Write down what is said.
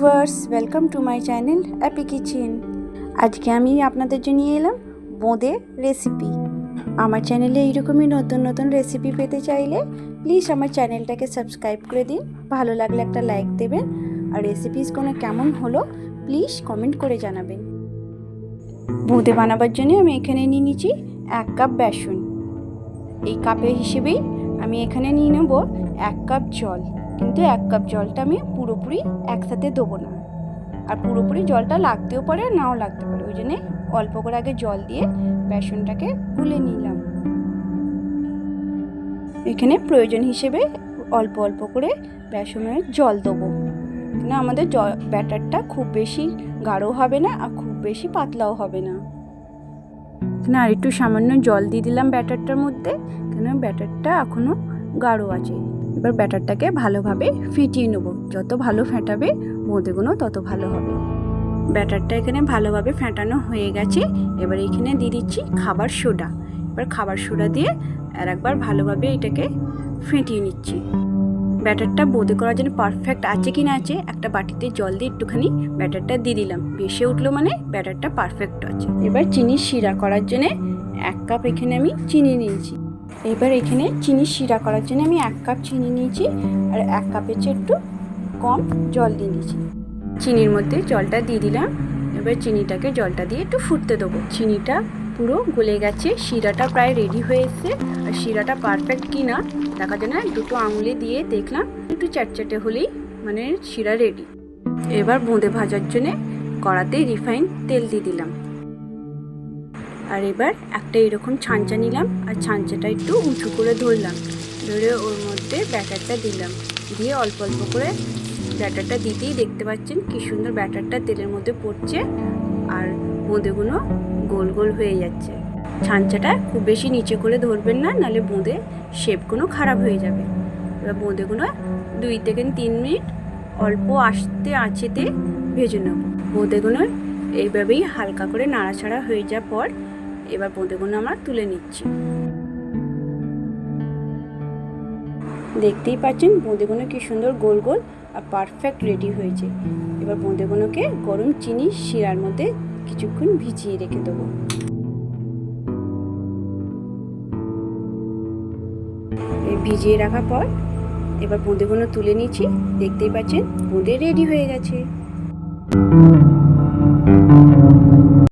Viewers welcome to my channel Appi kitchen আজকে আমি আপনাদের জন্য এলাম বোঁদে রেসিপি আমার চ্যানেলে এইরকমই নতুন নতুন রেসিপি পেতে চাইলে প্লিজ আমার চ্যানেলটাকে সাবস্ক্রাইব করে দিন। ভালো লাগলে একটা লাইক দেবেন। আর রেসিপিস কোনো কেমন হলো প্লিজ কমেন্ট করে জানাবেন। বোঁদে বানাবার জন্য আমি এখানে নিয়ে নিচ্ছি এক কাপ বেসন। এই কাপের হিসেবেই আমি এখানে নিয়ে নেব এক কাপ জল। কিন্তু এক কাপ জলটা আমি পুরোপুরি একসাথে দেবো না। আর পুরোপুরি জলটা লাগতেও পারে নাও লাগতে পারে। ওই জন্যে অল্প করে আগে জল দিয়ে বেসনটাকে গুলে নিলাম। এখানে প্রয়োজন হিসেবে অল্প অল্প করে বেসনের জল দেবো। না আমাদের জল ব্যাটারটা খুব বেশি গাঢ় হবে না আর খুব বেশি পাতলাও হবে না। এখানে আর একটু সামান্য জল দিয়ে দিলাম ব্যাটারটার মধ্যে। কেন ব্যাটারটা এখনও গাঢ় আছে। এবার ব্যাটারটাকে ভালোভাবে ফিটিয়ে নেব। যত ভালো ফেটাবে বোঁদেগুলো তত ভালো হবে। ব্যাটারটা এখানে ভালোভাবে ফেটানো হয়ে গেছে। এবার এখানে দিয়ে দিচ্ছি খাবার সোডা। এবার খাবার সোডা দিয়ে আর একবার ভালোভাবে এটাকে ফেটিয়ে নিচ্ছি। ব্যাটারটা বোঁদে করার জন্য পারফেক্ট আছে কি না আছে, একটা বাটিতে জল দিয়ে একটুখানি ব্যাটারটা দিয়ে দিলাম। বেশি উঠল মানে ব্যাটারটা পারফেক্ট আছে। এবার চিনি শিরা করার জন্যে এক কাপ এখানে আমি চিনি নিয়েছি। এবার এখানে চিনি শিরা করার জন্য আমি এক কাপ চিনি নিয়েছি আর এক কাপের চেয়ে একটু কম জল দিয়ে দিয়েছি চিনির মধ্যে জলটা দিয়ে দিলাম। এবার চিনিটাকে জলটা দিয়ে একটু ফুটতে দেবো। চিনিটা পুরো গলে গেছে, শিরাটা প্রায় রেডি হয়ে এসছে। আর শিরাটা পারফেক্ট কি না দেখার জন্য দুটো আঙুলে দিয়ে দেখলাম, একটু চ্যাটচ্যাটে হলেই মানে শিরা রেডি এবার বোঁদে ভাজার জন্যে কড়াতে রিফাইন তেল দিয়ে দিলাম। আর এবার একটা এরকম ছাঁচা নিলাম আর ছাঁচাটা একটু উঁচু করে ধরলাম। ধরে ওর মধ্যে ব্যাটারটা দিলাম। দিয়ে অল্প অল্প করে ব্যাটারটা দিতেই দেখতে পাচ্ছেন কি সুন্দর ব্যাটারটা তেলের মধ্যে পড়ছে আর বোঁদেগুলো গোল গোল হয়ে যাচ্ছে। ছাঁচাটা খুব বেশি নিচে করে ধরবেন না নাহলে বোঁদে শেপগুলো খারাপ হয়ে যাবে। এবার বোঁদেগুলো দুই থেকে তিন মিনিট অল্প আস্তে আঁচেতে ভেজে নেব। বোঁদেগুলো এইভাবেই হালকা করে নাড়াচাড়া হয়ে যাওয়ার পর এবার বোঁদেগুলো আমরা তুলে নিচ্ছি। দেখতেই পাচ্ছেন বোঁদেগুলো কি সুন্দর গোল গোল আর পারফেক্ট রেডি হয়েছে। এবার বোঁদেগুলোকে গরম চিনি শিরার মধ্যে কিছুক্ষণ ভিজিয়ে রেখে দেবো। ভিজিয়ে রাখার পর এবার বোঁদেগুলো তুলে নিচ্ছি। দেখতেই পাচ্ছেন বোঁদে রেডি হয়ে গেছে।